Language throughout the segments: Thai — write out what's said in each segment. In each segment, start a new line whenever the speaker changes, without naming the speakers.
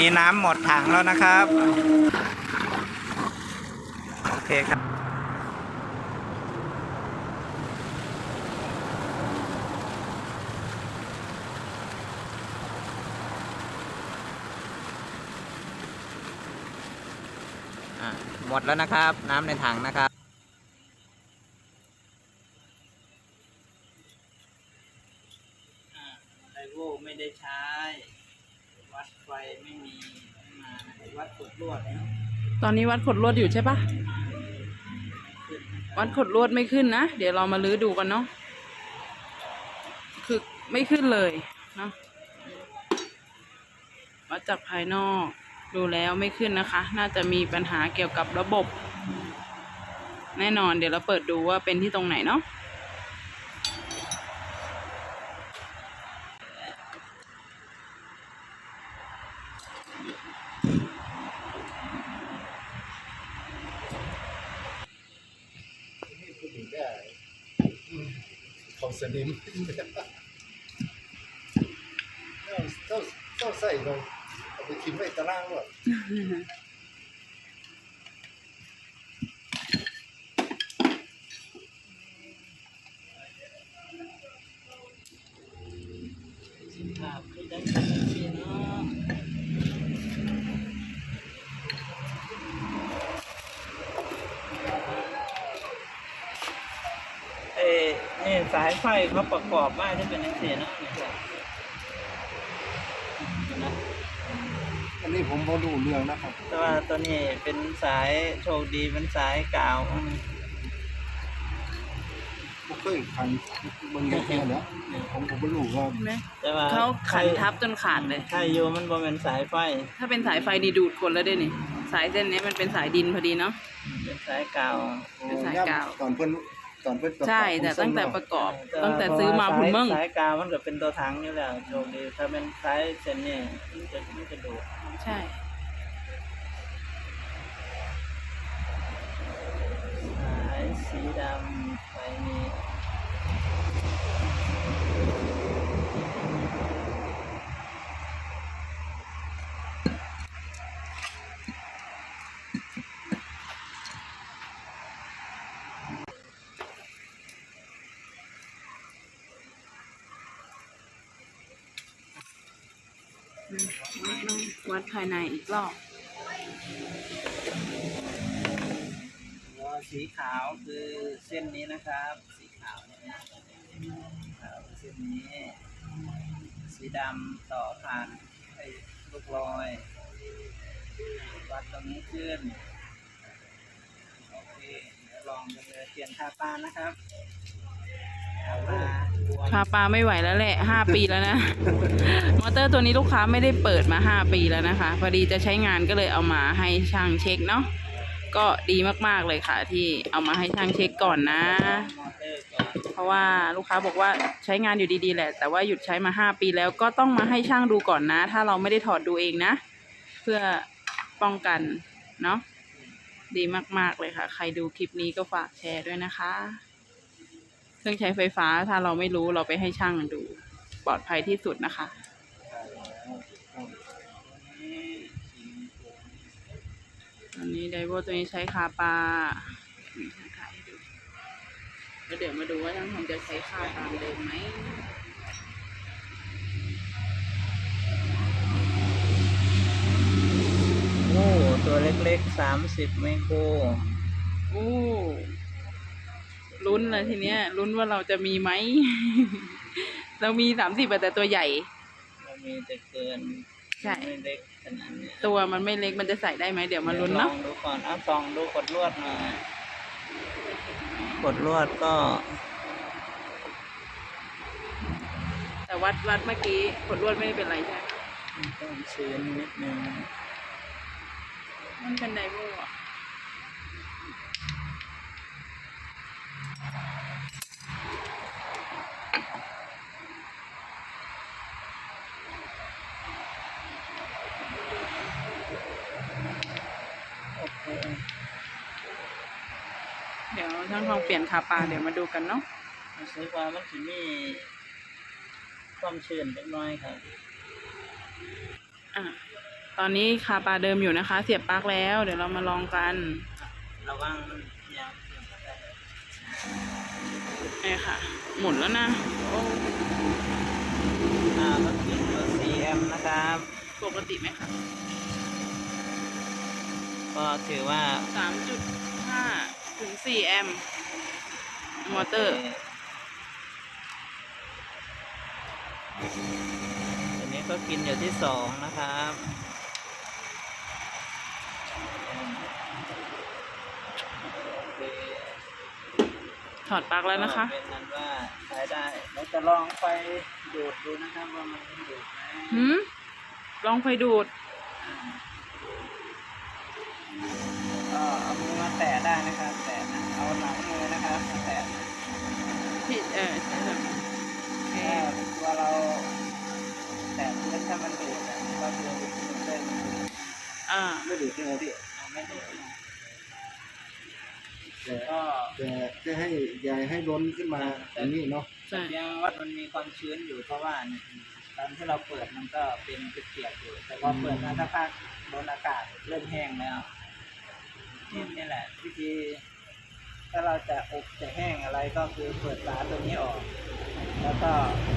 นี้น้ำหมดถังแล้วนะครับ โอเคครับหมดแล้วนะครับ น้ำในถังนะครับ ไดโวไม่ได้ใช้ วัดไฟไม่มีไม่มาวัดกดลวดนะ
ตอนนี้วัดขดลวดอยู่ใช่ปะวัดขดลวดไม่ขึ้นนะ เดี๋ยวเรามาลื้อดูกันเนาะคือไม่ขึ้นเลยเนาะวัดจากภายนอกดูแล้วไม่ขึ้นนะคะ น่าจะมีปัญหาเกี่ยวกับระบบ แน่นอนเดี๋ยวเราเปิดดูว่าเป็นที่ตรงไหนเนาะ
พูดถึงได้ ของสนิมเจ้าเจ้าใส่เราเอาไปทิ้งไว้ตารางหมด
บคือได้เป็นอย่างนี้เนาะเอ้นี่สายไฟ เขาประกอบมาจะเป็นอย่างนี้เนาะเนี่ยครับนะ
อันนี้ผมบ่รู้เรื่องนะครับ
แต่ว่าตัวนี้เป็นสายโชคดีเป็นสายกาวอืม
บ่เคยขันเบิ่งแค่แล้วผมก็บ่รู้ว่า
เห็นไหม
แต่ว่า
เขาขันทับจนขาดเลย
ถ้าอยู่มันบ่เป็นสายไฟ
ถ้าเป็นสายไฟดีดูดคนแล้วด้วยนี่ สายเส้นนี้มันเป็นสายดินพอดีเนาะ
เป็นสายกาว
เป็นสายกาว
ตอนเพิ่น ตอนเพิ่นประกอบ
ใช่แต่ตั้งแต่ประกอบตั้งแต่ซื้อมาคุณมึง
สายกาวมันก็เป็นตัวถังอยู่แล้วโชคดีถ้าเป็นสายเส้นนี่มันจะมันจะดูด
ใช่
สายสีดำ
วัดภายในอีกรอบ
สีขาวคือเส้นนี้นะครับ สีขาวเนี่ยขาวเส้นนี้ สีดำต่อผ่านไอ้ลูกลอยวัดตรงนี้ขึ้นโอเคเดี๋ยวลองกันเลยเปลี่ยนคาปานนะครับคาปา วม
คาปลาไม่ไหวแล้วแหละห้าปีแล้วนะ มอเตอร์ตัวนี้ลูกค้าไม่ได้เปิดมาห้าปีแล้วนะคะ พอดีจะใช้งานก็เลยเอามาให้ช่างเช็คเนาะ ก็ดีมากๆเลยค่ะ ที่เอามาให้ช่างเช็คก่อนนะ
มอเตอร์ก่อน
เพราะว่าลูกค้าบอกว่าใช้งานอยู่ดีๆแหละ แต่ว่าหยุดใช้มาห้าปีแล้วก็ต้องมาให้ช่างดูก่อนนะ ถ้าเราไม่ได้ถอดดูเองนะ เพื่อป้องกันเนาะ ดีมากๆเลยค่ะ ใครดูคลิปนี้ก็ฝากแชร์ด้วยนะคะ เครื่องใช้ไฟฟ้าถ้าเราไม่รู้เราไปให้ช่างดูปลอดภัยที่สุดนะคะตอนนี้ไดโวตัวนี้ใช้คาปลานี่ช่างถ่ายให้ดูแล้วเดี๋ยวมาดูว่าช่างทำจะใช้ค่าตามเดิมไหม
โอ้ตัวเล็กๆสามสิบไมโคร
โอ้ ลุ้นเลยทีเนี้ยลุ้นว่าเราจะมีไหม เรามีสามสิบแต่ตัวใหญ่
เรามีแต่เกิน
ใช่
ไม่เล็กขนาดเนี้ย
ตัวมันไม่เล็กมันจะใส่ได้ไหมเดี๋ยวมาลุ้นเนาะ
ดี๋ยวลองดูก่อนเอาซองดูกดลวดหน่อยกดลวดก็
แต่วัดวัดเมื่อกี้ขดลวดไม่ได้เป็นไรใช่ไหม
ต้องชื้นนิดนึง
มันเป็นไดโวอะ
โอ เค
เดี๋ยวช่างทองเปลี่ยนคาปลาเดี๋ยวมาดูกันเนาะ
รู้สึกว่ามันจะมีความชื้นเล็กน้อยครับ
อะตตอนนี้คาปลาเดิมอยู่นะคะ เสียบปลั๊กแล้ว เดี๋ยวเรามาลองกัน
ระวังมั นยาง
นี่ค่ะ หมุนแล้วนะโอ้
อ่ารถเก๋งรถ CM นะครับ
ปกติไหมคะ
ก็ถือว่า
สามจุดห้าถึงสี่แอมป์มอเตอร์
ตัวนี้ก็กินอยู่ที่สองนะครับ
ถอดปลั๊กแล้วนะคะ
ก็เป็นนั้นว่าใช้ได้เราจะลองไปดูดดูนะครับว่ามันดูดไหม
หืมลองไฟดูด
ก็เอามือมาแตะได้นะครับแตะนะเอาหลังมือนะครับมาแตะนะ
ที่เออใช่แบบโอเค
ถ้าตัวเราแตะพื้นถ้ามันดูดอะก็คือมันเดิน
อ่า
ไม่ดูดใช่ไหมพี่
ไม่ดูดนะ
แต่
ก็
แต่จะให้ยายให้ล้นขึ้นมาอย่างนี้เนาะ
ใช่
เพียงว่ามันมีความชื้นอยู่เพราะว่าเนี่ยตอนที่เราเปิดมันก็เป็นเปียกๆอยู่ แต่พอเปิดมาสักพักโดนอากาศเริ่มแห้งแล้วนี่นี่แหละวิธีถ้าเราจะอบจะแห้งอะไรก็คือเปิดฝาตัวนี้ออก แล้วก็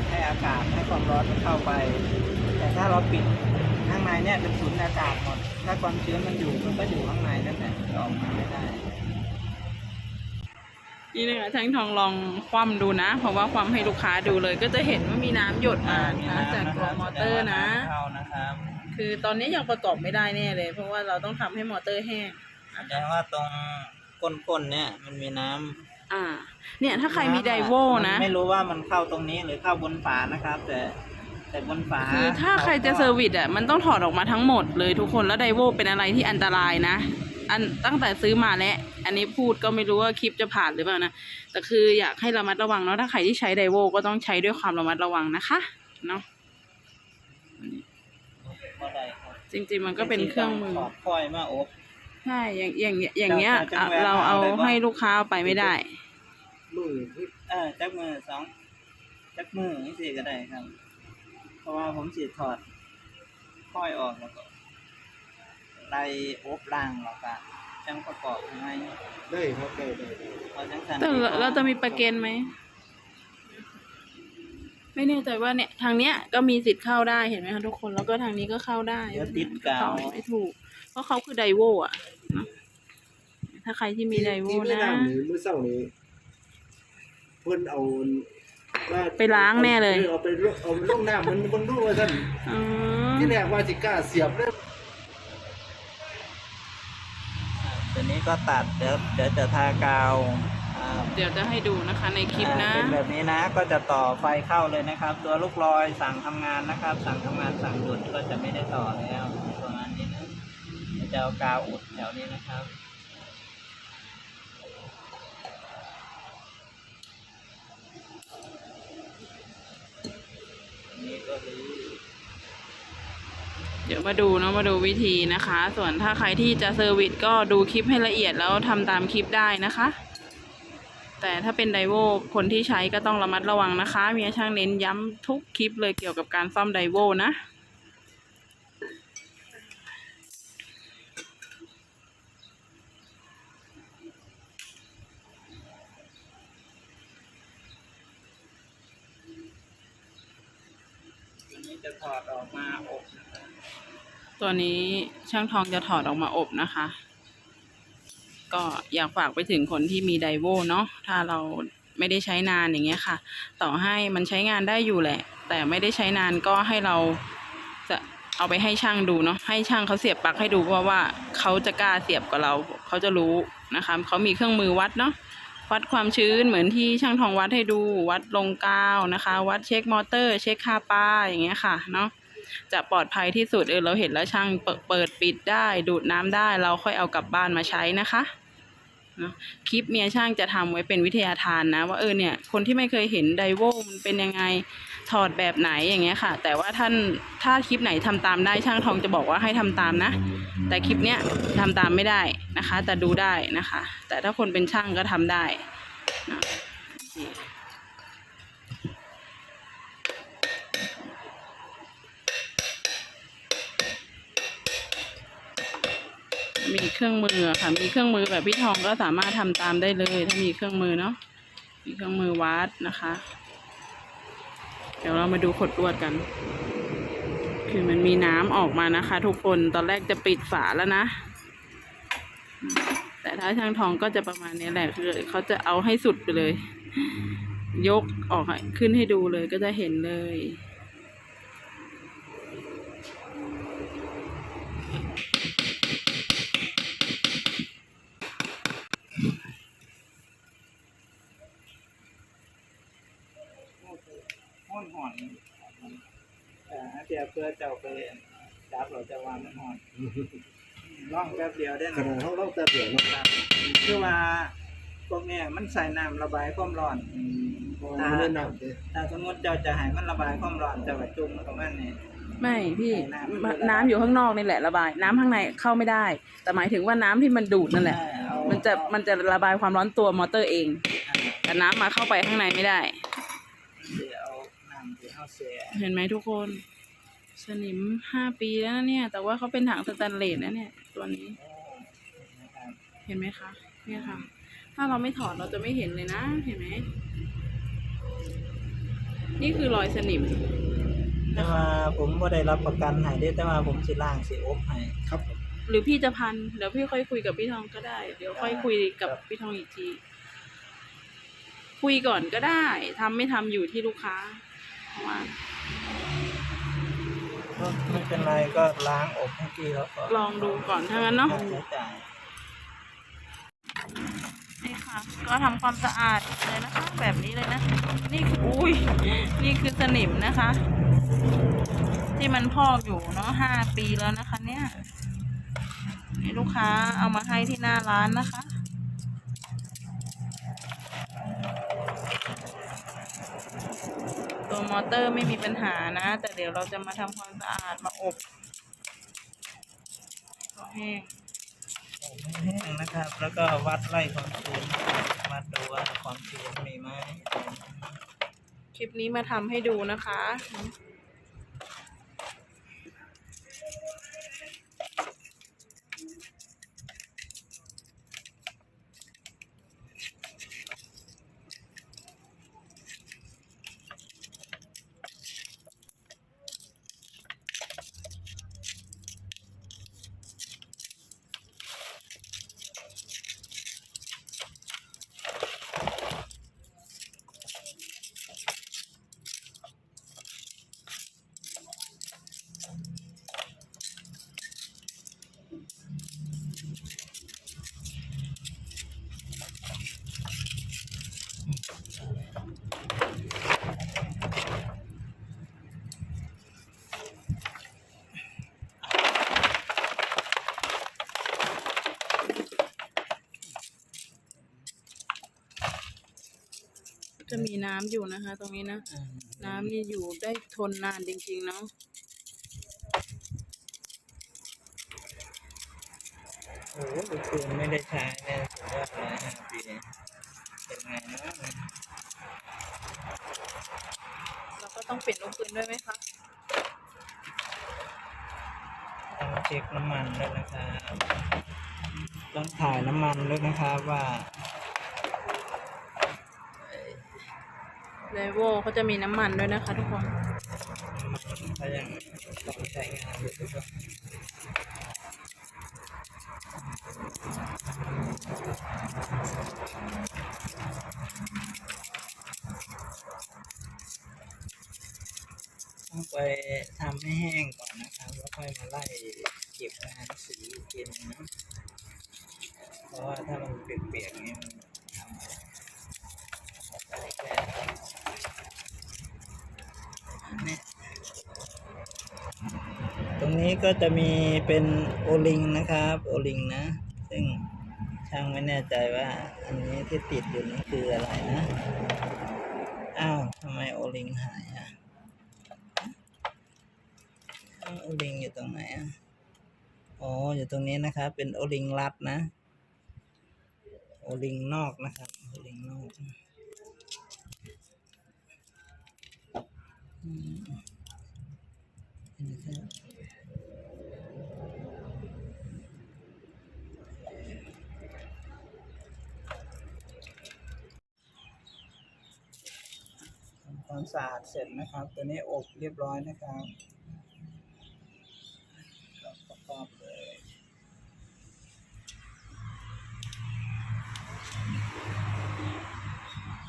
ให้อากาศให้ความร้อนมันเข้าไป แต่ถ้าเราปิดข้างในเนี่ยเป็นศูนย์อากาศหมดถ้าความชื้นมันอยู่มันก็อยู่ข้างในนั่นแหละจะออกมาไม่ได้
นี่เลยค่ะช่างทองลองคว่ำดูนะ เพราะว่าความให้ลูกค้าดูเลย ก็จะเห็นว่ามีน้ำหยดมานะคะจากตัวมอเตอร์นะ
เข้านะครับ
คือตอนนี้ยังประกอบไม่ได้แน่เลย เพราะว่าเราต้องทำให้มอเตอร์แห้ง
แสดงว่าตรงก้นๆเนี่ยมันมีน้ำ
อ่า เนี่ยถ้าใครมีไดโวนะ
มัไม่รู้ว่ามันเข้าตรงนี้หรือเข้าบนฝานะครับ แต่แต่บนฝา
คือถ้าใครจะเซอร์วิสอะมันต้องถอดออกมาทั้งหมดเลยทุกคนแล้วไดโวเป็นอะไรที่อันตรายนะ อันตั้งแต่ซื้อมาแล้วอันนี้พูดก็ไม่รู้ว่าคลิปจะผ่านหรือเปล่านะแต่คืออยากให้ระมัดระวังเนาะถ้าใครที่ใช้ไดโวก็ต้องใช้ด้วยความระมัดระวังนะคะเนาะ
ก็ได้ครับ
จริงๆมันก็เป็นเครื่องมือ
ขอบค่อยมาอบ
ใช่อย่างอย่างอย่างเงี้ย
จะจะแวะ
เราเอา
เอาได้ปะ
ให้ลูกค้าเอาไปไม่ได้
มือที่
เออจักมือสองจักมือนี่สิก็ได้ครับ เพราะว่าผมสีถอดค่อยออกแล้วก็ ไล่อบล่างแล้วก็จังประกอบยังไง
ได้ครับได้ได้ได้
พอจังสัน
แต่เราเราจะมีประเกันไหม ไม่แน่ใจว่าเนี่ยทางเนี้ยก็มีสิทธิ์เข้าได้เห็นไหมคะทุกคนแล้วก็ทางนี้ก็เข้าได้
เดี๋ยวติดกาว
เข้ไม่ถูก เพราะเขาคือไดโวอะเนอะถ้าใครที่มีไดโว
ที่ที่
นะ
น้ำนี่มื้อเช้านี้เพิ่นเอาว่า
ไปล้างแน่เลย
ออเอาไปลงเอาไปลงน้ำมันมันรู้ว่าท่าน
อ๋อ
ที่แรกว่าสิกล้าเสียบเลย
ตัวนี้ก็ตัดเดี๋ยวเดี๋ยวจะทากาวอ่า
เดี๋ยวจะให้ดูนะคะในคลิปนะ
อ่าเป็นแบบนี้นะก็จะต่อไฟเข้าเลยนะครับ ตัวลูกลอยสั่งทำงานนะครับ สั่งทำงานสั่งหยุดก็จะไม่ได้ต่อแล้วประมาณนี้นะเดี๋ยวจะเอากาวอุดแถวนี้นะครับ นี่ก็คือ
เดี๋ยวมาดูเนาะมาดูวิธีนะคะ ส่วนถ้าใครที่จะเซอร์วิสก็ดูคลิปให้ละเอียดแล้วทำตามคลิปได้นะคะ แต่ถ้าเป็นไดโวคนที่ใช้ก็ต้องระมัดระวังนะคะเมียช่างเน้นย้ำทุกคลิปเลยเกี่ยวกับการซ่อมไดโวนะ
ตัวนี้จะถอดออกมาอบ
ตัวนี้ช่างทองจะถอดออกมาอบนะคะ ก็อยากฝากไปถึงคนที่มีไดโวเนาะถ้าเราไม่ได้ใช้นานอย่างเงี้ยค่ะ ต่อให้มันใช้งานได้อยู่แหละ แต่ไม่ได้ใช้นานก็ให้เราจะเอาไปให้ช่างดูเนาะให้ช่างเขาเสียบปลั๊กให้ดูเพราะว่าเขาจะกล้าเสียบกับเราเขาจะรู้นะคะเขามีเครื่องมือวัดเนาะวัดความชื้นเหมือนที่ช่างทองวัดให้ดู วัดลงกาวนะคะ วัดเช็คมอเตอร์ เช็คคาปาอย่างเงี้ยค่ะเนาะ จะปลอดภัยที่สุดเออเราเห็นแล้วช่างเปิดปิดได้ ดูดน้ำได้เราค่อยเอากลับบ้านมาใช้นะคะคลิปเมียช่างจะทำไว้เป็นวิทยาทานนะ ว่าเออเนี่ยคนที่ไม่เคยเห็นไดโวมันเป็นยังไงถอดแบบไหนอย่างเงี้ยค่ะ แต่ว่าท่านถ้าคลิปไหนทำตามได้ช่างทองจะบอกว่าให้ทำตามนะ แต่คลิปเนี้ยทำตามไม่ได้นะคะ แต่ดูได้นะคะ แต่ถ้าคนเป็นช่างก็ทำได้นะโอเค มีเครื่องมือค่ะ มีเครื่องมือแบบพี่ทองก็สามารถทำตามได้เลย ถ้ามีเครื่องมือเนาะมีเครื่องมือวัดนะคะ เดี๋ยวเรามาดูขดลวดกัน คือมันมีน้ำออกมานะคะ ทุกคนตอนแรกจะปิดฝาแล้วนะ แต่ถ้าช่างทองก็จะประมาณนี้แหละคือเขาจะเอาให้สุดไปเลย ยกออกขึ้นให้ดูเลยก็จะเห็นเลย
ห้อนห่อน แต่เดี๋ยวเพื่อเจ้าไปจับเราจะวางมันห่อนล่องแป๊บเดียวได้
ข
นะ
นาดเขาเล่าแต่เดียวเนาะ
ครับคือว่าพวกเนี้ยมันใส่น้ำระบายความร้อน
มันไม่ได้หนักเลย
ถ้าสมมติเจ้าจะให้มันระบายความร้อนเจ้าก็จุ่มมันตรงนั้นนี่
ไม่พี่
น้ำมัน
น้ำอยู่ข้างนอกนี่แหละระบาย น้ำข้างในเข้าไม่ได้ แต่หมายถึงว่าน้ำที่มันดูดนั่นแหละ
เอา
มันจะมันจะระบายความร้อนตัวมอเตอร์เอง
อ่า
แต่น้ำมาเข้าไปข้างในไม่ได้
เดี๋ยวเอาน้ำที่เอาเสีย
เห็นไหมทุกคน สนิมห้าปีแล้วนะเนี่ย แต่ว่าเขาเป็นถังสแตนเลสนะเนี่ย ตัวนี้
นะครับ
เห็นไหมคะ เนี่ยค่ะ ถ้าเราไม่ถอดเราจะไม่เห็นเลยนะ เห็นไหม นี่คือรอยสนิม
แต่ว่าผมบ่ได้รับประกันให้เด้แต่ว่าผมสิล้างสิอบให้
ครับ
หรือพี่จะพัน เดี๋ยวพี่ค่อยคุยกับพี่ทองก็ได้ เดี๋ยวค่อยคุยกับ
ครับ
พี่ทองอีกที คุยก่อนก็ได้ทำไม่ทำอยู่ที่ลูกค้าเพราะว่า
ก็ไม่เป็นไรก็ล้างอบให้พี่เขาก่อน
ลองดูก่อนถ้างั้นเนาะ
ค่าใช้จ่าย
นี่ค่ะ ก็ทำความสะอาดเลยนะคะ แบบนี้เลยนะ นี่คืออุ้ย นี่คือสนิมนะคะ ที่มันพอกอยู่เนาะห้าปีแล้วนะคะ เนี่ยนี่ลูกค้าเอามาให้ที่หน้าร้านนะคะ ตัว มอเตอร์ไม่มีปัญหานะ แต่เดี๋ยวเราจะมาทำความสะอาดมาอบแห้ง
อบให้แห้งนะครับ แล้วก็วัดไล่ความชื้นวัดดูว่าความชื้นมีไหม
คลิปนี้มาทำให้ดูนะคะ จะมีน้ำอยู่นะคะ ตรงนี้นะ
อืม
น้ำนี่อยู่ได้ทนนานจริงๆเนาะ
โอ้โหลูกปืนไม่ได้ใช้เนี่ยถือว่าหลายห้าปีเป็นไงนะ
เราก็ต้องเปลี่ยนลูกปืนด้วยไหมคะ
ต้องเช็คน้ำมันด้วยนะครับต้องถ่ายน้ำมันด้วยนะครับว่า
เลโวเขาจะมีน้ำมันด้วยนะคะทุกคน
เขายังต้องใช้งานอยู่ทุกคนต้องไปทำให้แห้งก่อนนะครับแล้วค่อยมาไล่เก็บงานสีกันนะเพราะว่าถ้ามันเปียกๆเนี่ยมันทำได้แค่เนี่ย ตรงนี้ ก็จะมีเป็นโอลิงนะครับ โอลิงนะ ซึ่งช่างไม่แน่ใจว่า อันนี้ที่ติดอยู่นี่คืออะไรนะ อ้าวทำไมโอลิงหายอะโอลิงอยู่ตรงไหนอะอ๋ออยู่ตรงนี้นะครับ เป็นโอลิงรัดนะ โอลิงนอกนะครับ โอลิงนอกอืมนะครับ ความสะอาดเสร็จนะครับ ตัวนี้อบเรียบร้อยนะครับก็ประกอบเลย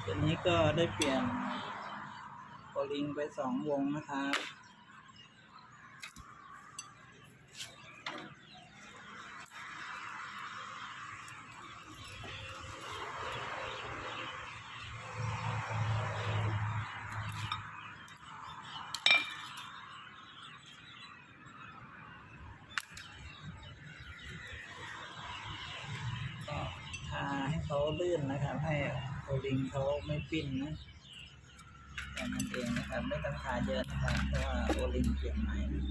ตัวนี้ก็ได้เปลี่ยนโอลิงไปสองวงนะครับ เขาลื่นนะครับ ให้โอลิงเขาไม่ปิ้นนะแต่นั่นเองนะครับไม่ต้องทาเยอะนะครับเพราะว่าโอลิงเปลี่ยนใหม่นี่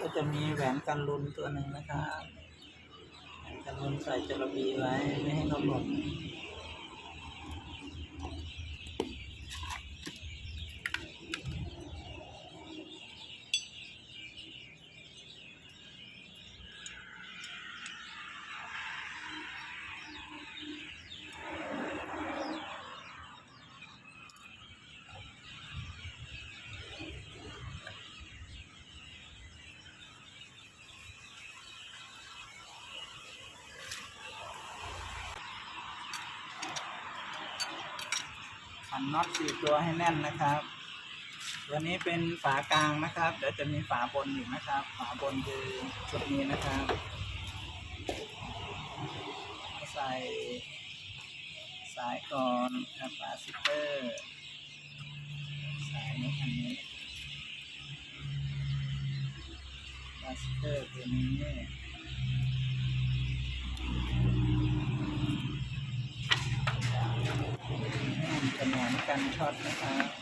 ก็ จะมีแหวนกันรุนตัวหนึ่งนะครับแหวนกันรุนใส่จระบีไว้ไม่ให้เขาหล่น นน็อตสี่ตัวให้แน่นนะครับ ตัวนี้เป็นฝากลางนะครับ เดี๋ยวจะมีฝาบนอยู่นะครับ ฝาบนคือชุดนี้นะครับ ใส่สายก่อนครับฝาซิปเปอร์สายนี้อันนี้ฝาซิปเปอร์ตัวนี้ เป็นแหวนกันช็อตนะครั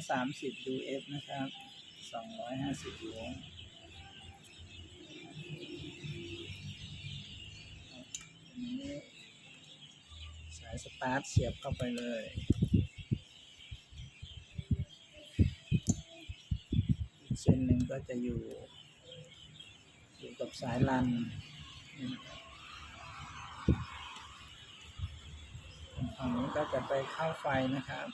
นี้สามสิบ UF นะครับสองร้อยห้าสิบโวลต์ตัวนี้สายสตาร์ทเสียบเข้าไปเลยอีกเส้นหนึ่งก็จะอยู่ อยู่กับสายลันนี่นะครับฝั่งนี้ก็จะไปเข้าไฟนะครับ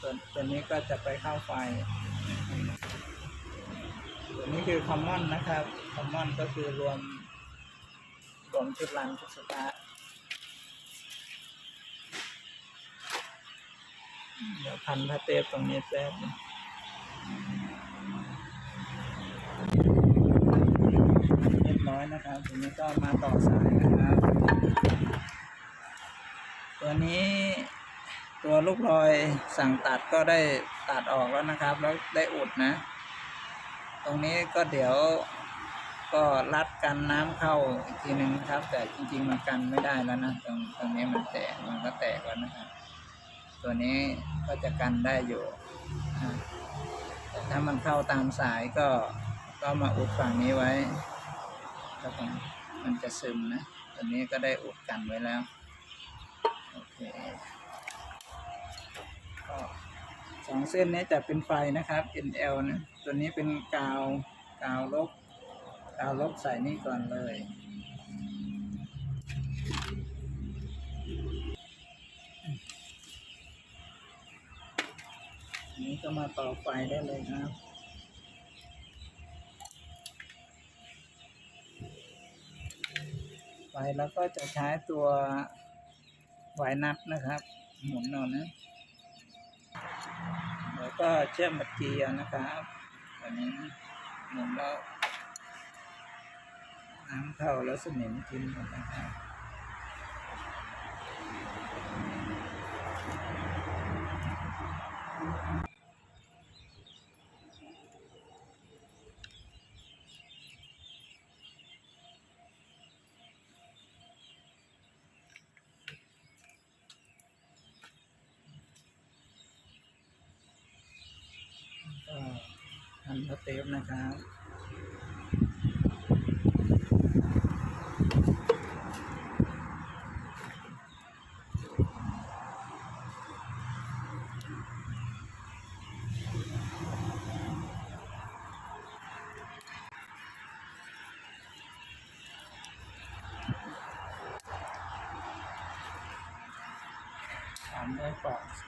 แล้วก็ตัวตัวนี้ก็จะไปเข้าไฟตัวนี้คือคอมมอนนะครับคอมมอนก็คือรวมรวมชุดรันชุดสตาร์ทเดี๋ยวพันพาเทปตรงนี้แป๊บนึงเรียบร้อยนะครับทีนี้ก็มาต่อสายนะครับ ตัวนี้ ตัวลูกลอยสั่งตัดก็ได้ตัดออกแล้วนะครับ แล้วได้อุดนะ ตรงนี้ก็เดี๋ยวก็รัดกันน้ำเข้าอีกทีหนึ่งนะครับ แต่จริง ๆ มันกันไม่ได้แล้วนะตรงตรงนี้มันแตกมันก็แตกแล้วนะครับ ตัวนี้ก็จะกันได้อยู่แต่ถ้ามันเข้าตามสายก็ก็มาอุดฝั่งนี้ไว้ครับผมมันจะซึมนะตัวนี้ก็ได้อุดกันไว้แล้วโอเค สองเส้นนี้จะเป็นไฟนะครับ NL นะตัวนี้เป็นกาวกาวลบกาวลบใส่นี่ก่อนเลย นี้ก็มาต่อไฟได้เลยครับไปแล้วก็จะใช้ตัวไวนัดนะครับ หมุนนอนนะ ก็เชื่อมบัตรเกียร์นะครับแบบนี้หมุนแล้วน้ำเข้าแล้วสนิมกินหมดนะครับ ก็ ทำสเต็ปนะครับตามด้ปอก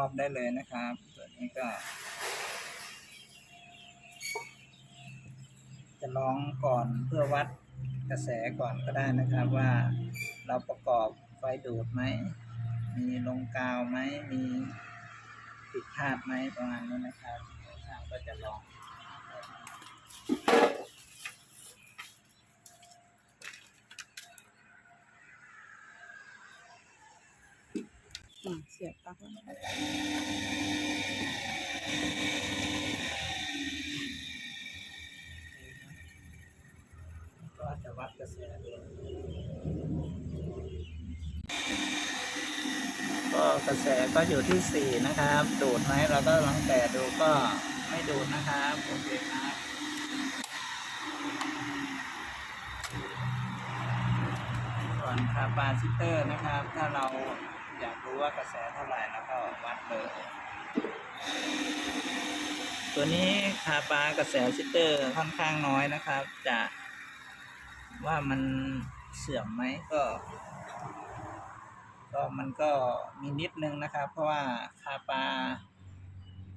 อบได้เลยนะครับตัวนี้ก็ จะลองก่อนเพื่อวัดกระแสก่อนก็ได้นะครับว่าเราประกอบไฟดูดไหม มีลงกาวไหม มีผิดพลาดไหมประมาณนี้นะครับเดี๋ยวช่างก็จะลอง
สียบปลั๊ก
ก็จะวัดกระแสดูก็กระแสก็อยู่ที่สี่นะครับ ดูดไหมเราก็ลองแต่ดูก็ไม่ดูดนะครับโอเคครับส่วนคาปาซิเตอร์นะครับ ถ้าเรา อยากรู้ว่ากระแสเท่าไหร่แล้วก็วัดเลยตัวนี้คาปากระแสซิสเตอร์ค่อนข้างน้อยนะครับ จะว่ามันเสื่อมไหมก็ ก็มันก็มีนิดนึงนะครับ เพราะว่าคาปา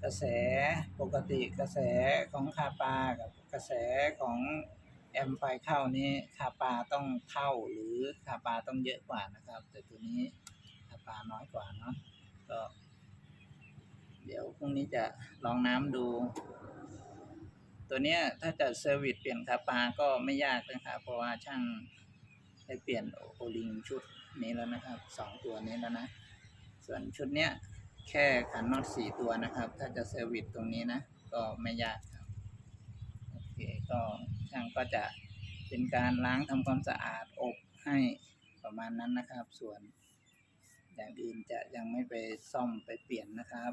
กระแสปกติกระแสของคาปากับกระแสของแอมไฟเข้านี่คาปาต้องเท่าหรือคาปาต้องเยอะกว่านะครับ แต่ตัวนี้ คาปาน้อยกว่าเนาะก็ เดี๋ยวพรุ่งนี้จะลองน้ำดู ตัวเนี้ยถ้าจะเซอร์วิสเปลี่ยนคาปลาก็ไม่ยากนะครับเพราะว่าช่างได้เปลี่ยนโอลิงชุดนี้แล้วนะครับสองตัวนี้แล้วนะ ส่วนชุดเนี้ยแค่ขันน็อตสี่ตัวนะครับ ถ้าจะเซอร์วิสตรงนี้นะ ก็ไม่ยากครับโอเคก็ช่างก็จะเป็นการล้างทำความสะอาดอบให้ประมาณนั้นนะครับ ส่วน อย่างอื่นจะยังไม่ไปซ่อมไปเปลี่ยนนะครับ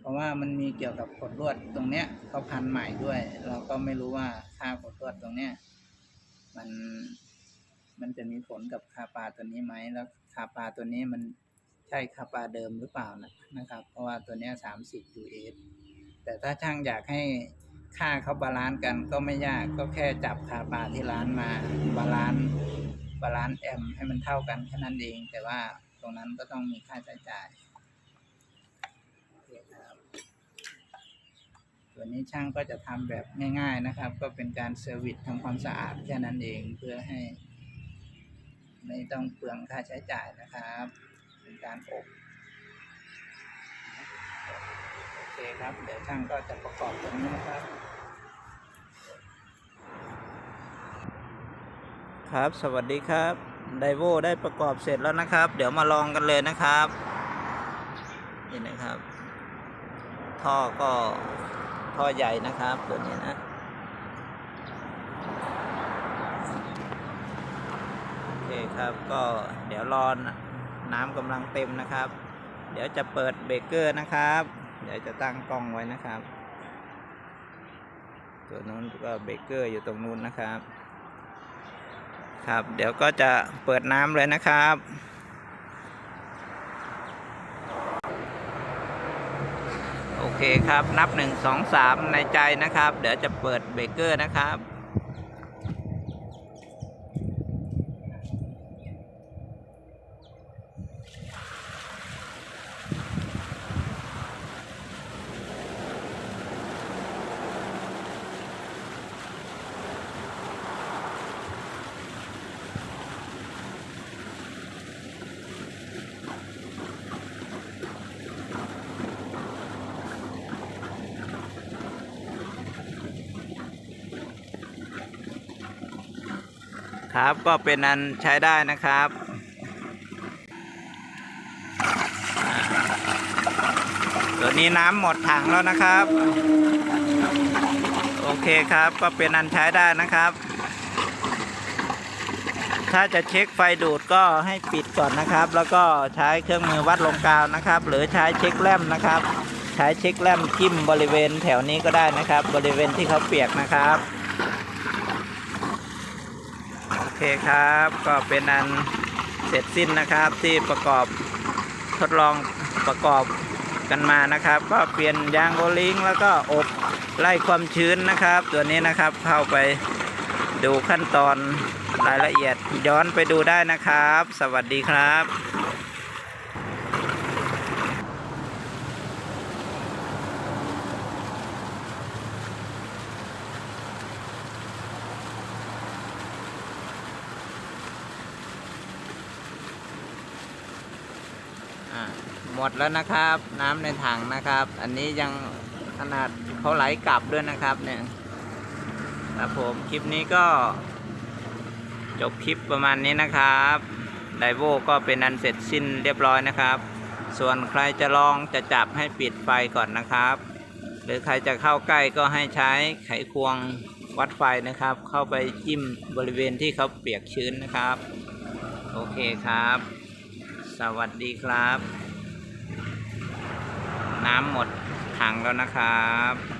เพราะว่ามันมีเกี่ยวกับขดลวดตรงเนี้ยเขาพันใหม่ด้วย เราก็ไม่รู้ว่าค่าขดลวดตรงเนี้ยมันมันจะมีผลกับคาปาตัวนี้ไหมแล้วคาปาตัวนี้มันใช่คาปาเดิมหรือเปล่านะนะครับ เพราะว่าตัวเนี้สามสิบ US แต่ถ้าช่างอยากให้ค่าเขาบาลานซ์กันก็ไม่ยากก็แค่จับคาปาที่ร้านมาบาลานซ์ บาลานซ์แอมให้มันเท่ากันแค่นั้นเอง แต่ว่าตรงนั้นก็ต้องมีค่าใช้จ่ายเคครับตัวนี้ช่างก็จะทำแบบง่ายๆนะครับ ก็เป็นการเซอร์วิสทำความสะอาดแค่นั้นเองเพื่อให้ ไม่ต้องเปลืองค่าใช้จ่ายนะครับ เป็นการอบโอเคครับ เดี๋ยวช่างก็จะประกอบตรงนี้นะครับ ครับ สวัสดีครับไดโวได้ประกอบเสร็จแล้วนะครับ เดี๋ยวมาลองกันเลยนะครับนี่นะครับ ท่อก็ท่อใหญ่นะครับตัวนี้นะโอเคครับก็เดี๋ยวรอน้ำกำลังเต็มนะครับ เดี๋ยวจะเปิดเบรกเกอร์นะครับ เดี๋ยวจะตั้งกล้องไว้นะครับ ตัวนู้นก็เบรกเกอร์อยู่ตรงนู้นนะครับ ครับ เดี๋ยวก็จะเปิดน้ำเลยนะครับ โอเคครับนับหนึ่งสองสามในใจนะครับ เดี๋ยวจะเปิดเบรกเกอร์นะครับ ครับก็เป็นอันใช้ได้นะครับตัวนี้น้ำหมดถังแล้วนะครับ โอเคครับก็เป็นอันใช้ได้นะครับ ถ้าจะเช็คไฟดูดก็ให้ปิดก่อนนะครับ แล้วก็ใช้เครื่องมือวัดลมกาวนะครับ หรือใช้เช็คแลมนะครับ ใช้เช็คแลมจิ้มบริเวณแถวนี้ก็ได้นะครับ บริเวณที่เขาเปียกนะครับ โอเคครับ ก็เป็นอันเสร็จสิ้นนะครับที่ประกอบทดลองประกอบกันมานะครับ ก็เปลี่ยนยางโอลิงแล้วก็อบไล่ความชื้นนะครับ ตัวนี้นะครับเข้าไปดูขั้นตอนรายละเอียดย้อนไปดูได้นะครับ สวัสดีครับ มดแล้วนะครับ น้ำในถังนะครับ อันนี้ยังขนาดเขาไหลกลับด้วยนะครับเนี่ยครับผมคลิปนี้ก็ จบคลิปประมาณนี้นะครับไดโวก็เป็นอันเสร็จสิ้นเรียบร้อยนะครับ ส่วนใครจะลองจะจับให้ปิดไฟก่อนนะครับ หรือใครจะเข้าใกล้ก็ให้ใช้ไขควงวัดไฟนะครับ เข้าไปจิ้มบริเวณที่เขาเปียกชื้นนะครับ โอเคครับ สวัสดีครับ น้ำหมดถังแล้วนะครับ